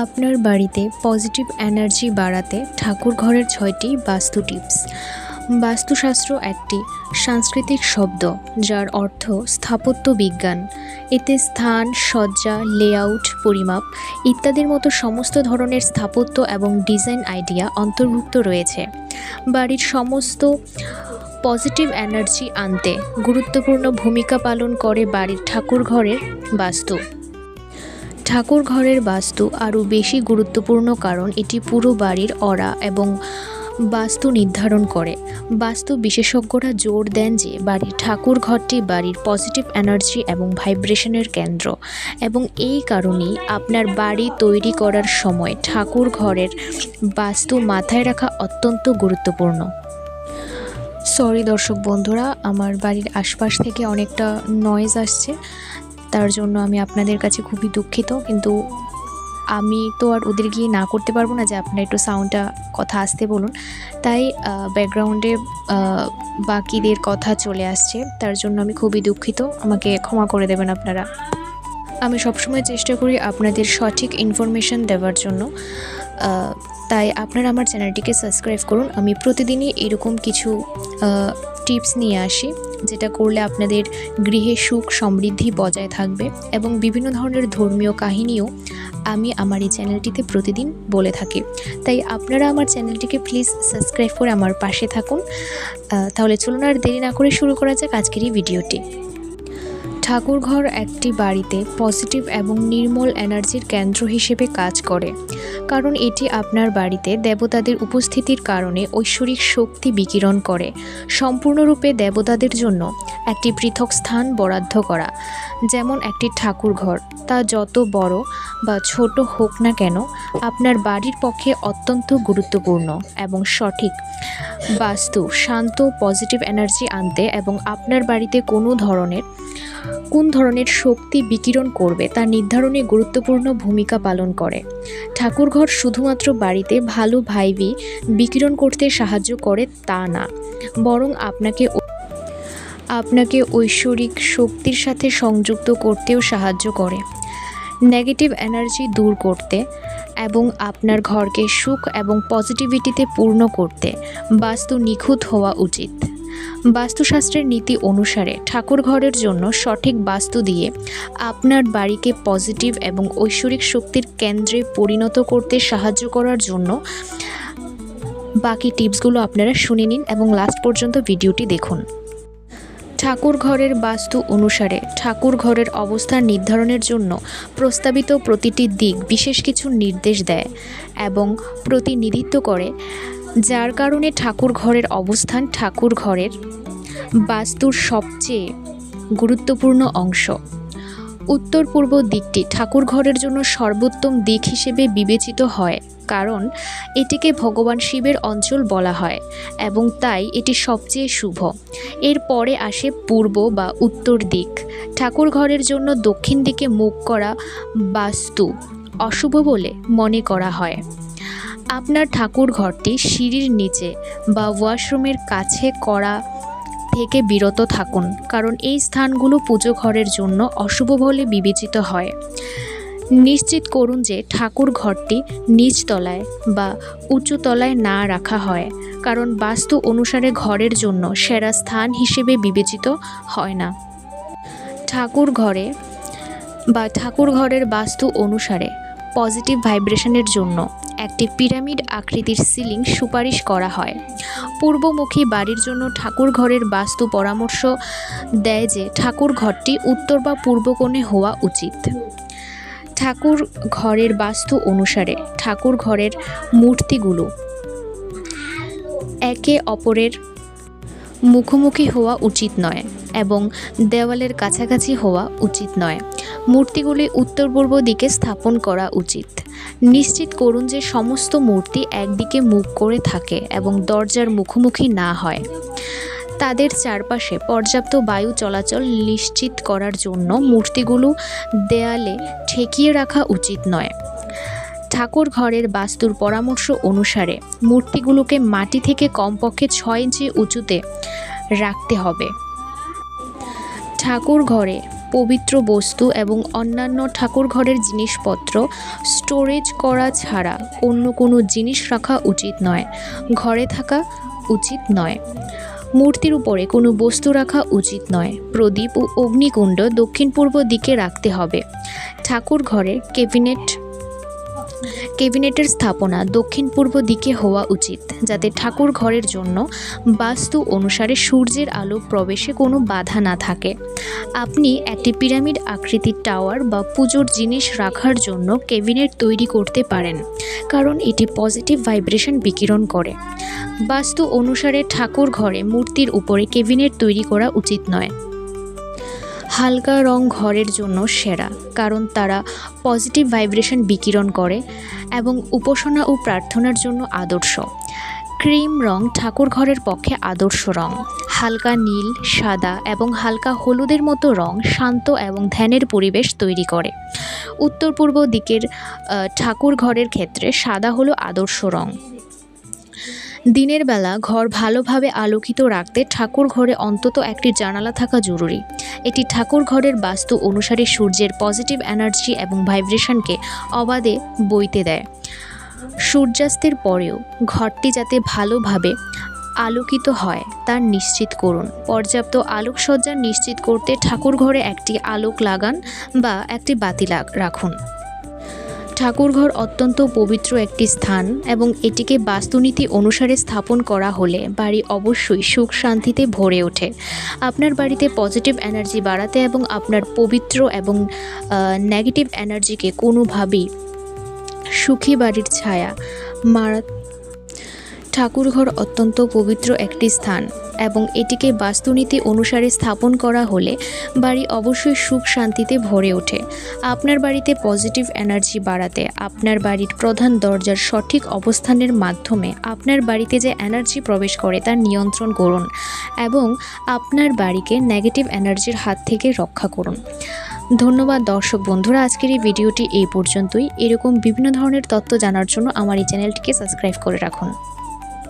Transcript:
আপনার বাড়িতে positive energy বাড়াতে ঠাকুর ঘরের ছয়টি বাস্তু টিপস। বাস্তুশাস্ত্র একটি সাংস্কৃতিক শব্দ যার অর্থ স্থাপত্য বিজ্ঞান। এতে স্থান সজ্জা লেআউট পরিমাপ ইত্যাদির মতো সমস্ত ধরনের স্থাপত্য এবং ডিজাইন আইডিয়া অন্তর্ভুক্ত রয়েছে। বাড়ির সমস্ত পজিটিভ এনার্জি আনতে গুরুত্বপূর্ণ ভূমিকা পালন করে বাড়ির ঠাকুর ঘরের বাস্তু। ঠাকুর ঘরের বাস্তু আরও বেশি গুরুত্বপূর্ণ কারণ এটি পুরো বাড়ির অরা এবং বাস্তু নির্ধারণ করে। বাস্তু বিশেষজ্ঞরা জোর দেন যে বাড়ির ঠাকুর ঘরটি বাড়ির পজিটিভ এনার্জি এবং ভাইব্রেশনের কেন্দ্র এবং এই কারণেই আপনার বাড়ি তৈরি করার সময় ঠাকুর ঘরের বাস্তু মাথায় রাখা অত্যন্ত গুরুত্বপূর্ণ। সরি দর্শক বন্ধুরা, আমার বাড়ির আশপাশ থেকে অনেকটা নয়েজ আসছে। তার জন্য আমি আপনাদের কাছে খুবই দুঃখিত, কিন্তু আমি তো আর ওদের গিয়ে না করতে পারব না যে আপনারা একটু সাউন্ডটা কথা আসতে বলুন। তাই ব্যাকগ্রাউন্ডে বাকিদের কথা চলে আসছে, তার জন্য আমি খুবই দুঃখিত। আমাকে ক্ষমা করে দেবেন আপনারা। আমি সবসময় চেষ্টা করি আপনাদের সঠিক ইনফরমেশন দেওয়ার জন্য। তাই আপনারা আমার চ্যানেলটিকে সাবস্ক্রাইব করুন। আমি প্রতিদিনই এরকম কিছু টিপস নিয়ে আসি, যেটা করলে আপনাদের গৃহে সুখ সমৃদ্ধি বজায় থাকবে এবং বিভিন্ন ধরনের ধর্মীয় কাহিনীও আমি আমার এই চ্যানেলটিতে প্রতিদিন বলে থাকি। তাই আপনারা আমার চ্যানেলটিকে প্লিজ সাবস্ক্রাইব করে আমার পাশে থাকুন। তাহলে চলুন আর দেরি না করে শুরু করা যাক আজকের এই ভিডিওটি ঠাকুরঘর একটি বাড়িতে পজিটিভ এবং নির্মল এনার্জির কেন্দ্র হিসেবে কাজ করে। কারণ এটি আপনার বাড়িতে দেবতাদের উপস্থিতির কারণে ঐশ্বরিক শক্তি বিকিরণ করে। সম্পূর্ণরূপে দেবতাদের জন্য একটি পৃথক স্থান বরাদ্দ করা। যেমন একটি ঠাকুরঘর, তা যত বড় বা ছোট হোক না কেন, আপনার বাড়ির পক্ষে অত্যন্ত গুরুত্বপূর্ণ এবং সঠিক। বাস্তু, শান্ত পজিটিভ এনার্জি আনতে এবং আপনার বাড়িতে কোনো ধরনের কোন ধরনের শক্তি বিকিরণ করবে তা নির্ধারণে গুরুত্বপূর্ণ ভূমিকা পালন করে। ঠাকুরঘর শুধুমাত্র বাড়িতে ভালো ভাইবি বিকিরণ করতে সাহায্য করে তা না, বরং আপনাকে আপনাকে ঐশ্বরিক শক্তির সাথে সংযুক্ত করতেও সাহায্য করে। নেগেটিভ এনার্জি দূর করতে এবং আপনার ঘরকে সুখ এবং পজিটিভিটিতে পূর্ণ করতে বাস্তু নিখুঁত হওয়া উচিত। বাস্তুশাস্ত্রের নীতি অনুসারে ঠাকুর ঘরের জন্য সঠিক বাস্তু দিয়ে আপনার বাড়িকে পজিটিভ এবং ঐশ্বরিক শক্তির কেন্দ্রে পরিণত করতে সাহায্য করার জন্য বাকি টিপসগুলো আপনারা শুনে নিন এবং লাস্ট পর্যন্ত ভিডিওটি দেখুন। ঠাকুর ঘরের বাস্তু অনুসারে ঠাকুর ঘরের অবস্থান নির্ধারণের জন্য প্রস্তাবিত প্রতিটি দিক বিশেষ কিছু নির্দেশ দেয় এবং প্রতিনিধিত্ব করে যার কারণে ঠাকুর ঘরের অবস্থান ঠাকুর ঘরের বাস্তুর সবচেয়ে গুরুত্বপূর্ণ অংশ। উত্তর পূর্ব দিকটি ঠাকুর ঘরের জন্য সর্বোত্তম দিক হিসেবে বিবেচিত হয়, কারণ এটিকে ভগবান শিবের অঞ্চল বলা হয় এবং তাই এটি সবচেয়ে শুভ। এর পরে আসে পূর্ব বা উত্তর দিক। ঠাকুর ঘরের জন্য দক্ষিণ দিকে মুখ করা বাস্তু অশুভ বলে মনে করা হয়। আপনার ঠাকুর ঘরটি সিঁড়ির নিচে বা ওয়াশরুমের কাছে করা থেকে বিরত থাকুন, কারণ এই স্থানগুলো পুজো ঘরের জন্য অশুভ বলে বিবেচিত হয়। নিশ্চিত করুন যে ঠাকুর ঘরটি নিচতলায় বা উঁচু তলায় না রাখা হয়, কারণ বাস্তু অনুসারে ঘরের জন্য সেরা স্থান হিসেবে বিবেচিত হয় না। ঠাকুর ঘরে বা ঠাকুর ঘরের বাস্তু অনুসারে পজিটিভ ভাইব্রেশনের জন্য একটি পিরামিড আকৃতির সিলিং সুপারিশ করা হয়। পূর্বমুখী বাড়ির জন্য ঠাকুর ঘরের বাস্তু পরামর্শ দেয় যে ঠাকুর ঘরটি উত্তর বা পূর্ব কোণে হওয়া উচিত। ঠাকুর ঘরের বাস্তু অনুসারে ঠাকুর ঘরের মূর্তিগুলো একে অপরের মুখোমুখি হওয়া উচিত নয় এবং দেওয়ালের কাছাকাছি হওয়া উচিত নয়। মূর্তিগুলি উত্তর পূর্ব দিকে স্থাপন করা উচিত। নিশ্চিত করুন যে সমস্ত মূর্তি একদিকে মুখ করে থাকে এবং দরজার মুখোমুখি না হয়। তাদের চারপাশে পর্যাপ্ত বায়ু চলাচল নিশ্চিত করার জন্য মূর্তিগুলো দেয়ালে ঠেকিয়ে রাখা উচিত নয়। ঠাকুর ঘরের বাস্তুর পরামর্শ অনুসারে মূর্তিগুলোকে মাটি থেকে কমপক্ষে ছয় ইঞ্চি উঁচুতে রাখতে হবে। ঠাকুর ঘরে পবিত্র বস্তু এবং অন্যান্য ঠাকুর ঘরের জিনিসপত্র স্টোরেজ করা ছাড়া অন্য কোনো জিনিস রাখা উচিত নয়। ঘরে থাকা উচিত নয়। মূর্তির উপরে কোনো বস্তু রাখা উচিত নয়। প্রদীপ ও অগ্নিকুণ্ড দক্ষিণ পূর্ব দিকে রাখতে হবে। ঠাকুর ঘরে ক্যাবিনেট ক্যাবিনেটের স্থাপনা দক্ষিণ পূর্ব দিকে হওয়া উচিত, যাতে ঠাকুর ঘরের জন্য বাস্তু অনুসারে সূর্যের আলো প্রবেশে কোনো বাধা না থাকে। আপনি একটি পিরামিড আকৃতির টাওয়ার বা পুজোর জিনিস রাখার জন্য ক্যাবিনেট তৈরি করতে পারেন, কারণ এটি পজিটিভ ভাইব্রেশন বিকিরণ করে। বাস্তু অনুসারে ঠাকুর ঘরে মূর্তির উপরে ক্যাবিনেট তৈরি করা উচিত নয়। হালকা রং ঘরের জন্য সেরা, কারণ তারা পজিটিভ ভাইব্রেশন বিকিরণ করে এবং উপাসনা ও প্রার্থনার জন্য আদর্শ। ক্রিম রং ঠাকুর ঘরের পক্ষে আদর্শ রং। হালকা নীল, সাদা এবং হালকা হলুদের মতো রং শান্ত এবং ধ্যানের পরিবেশ তৈরি করে। উত্তর পূর্ব দিকের ঠাকুর ঘরের ক্ষেত্রে সাদা হলো আদর্শ রং। দিনের বেলা ঘর ভালোভাবে আলোকিত রাখতে ঠাকুর ঘরে অন্তত একটি জানালা থাকা জরুরি। এটি ঠাকুর ঘরের বাস্তু অনুসারে সূর্যের পজিটিভ এনার্জি এবং ভাইব্রেশনকে অবাধে বইতে দেয়। সূর্যাস্তের পরেও ঘরটি যাতে ভালোভাবে আলোকিত হয় তা নিশ্চিত করুন। পর্যাপ্ত আলোকসজ্জা নিশ্চিত করতে ঠাকুর ঘরে একটি আলোক লাগান বা একটি বাতি রাখুন। ঠাকুরঘর অত্যন্ত পবিত্র একটি স্থান এবং এটিকে বাস্তুনীতি অনুসারে স্থাপন করা হলে বাড়ি অবশ্যই সুখ শান্তিতে ভরে ওঠে। আপনার বাড়িতে পজিটিভ এনার্জি বাড়াতে এবং আপনার পবিত্র এবং নেগেটিভ এনার্জিকে কোনোভাবেই সুখী বাড়ির ছায়া মারা ঠাকুরঘর অত্যন্ত পবিত্র একটি স্থান এবং এটিকে বাস্তুনীতি অনুসারে স্থাপন করা হলে বাড়ি অবশ্যই সুখ শান্তিতে ভরে ওঠে। আপনার বাড়িতে পজিটিভ এনার্জি বাড়াতে, আপনার বাড়ির প্রধান দরজার সঠিক অবস্থানের মাধ্যমে আপনার বাড়িতে যে এনার্জি প্রবেশ করে তা নিয়ন্ত্রণ করুন এবং আপনার বাড়িকে নেগেটিভ এনার্জির হাত থেকে রক্ষা করুন। ধন্যবাদ দর্শক বন্ধুরা, আজকের এই ভিডিওটি এই পর্যন্তই। এরকম বিভিন্ন ধরনের তথ্য জানার জন্য আমার এই চ্যানেলটিকে সাবস্ক্রাইব করে রাখুন।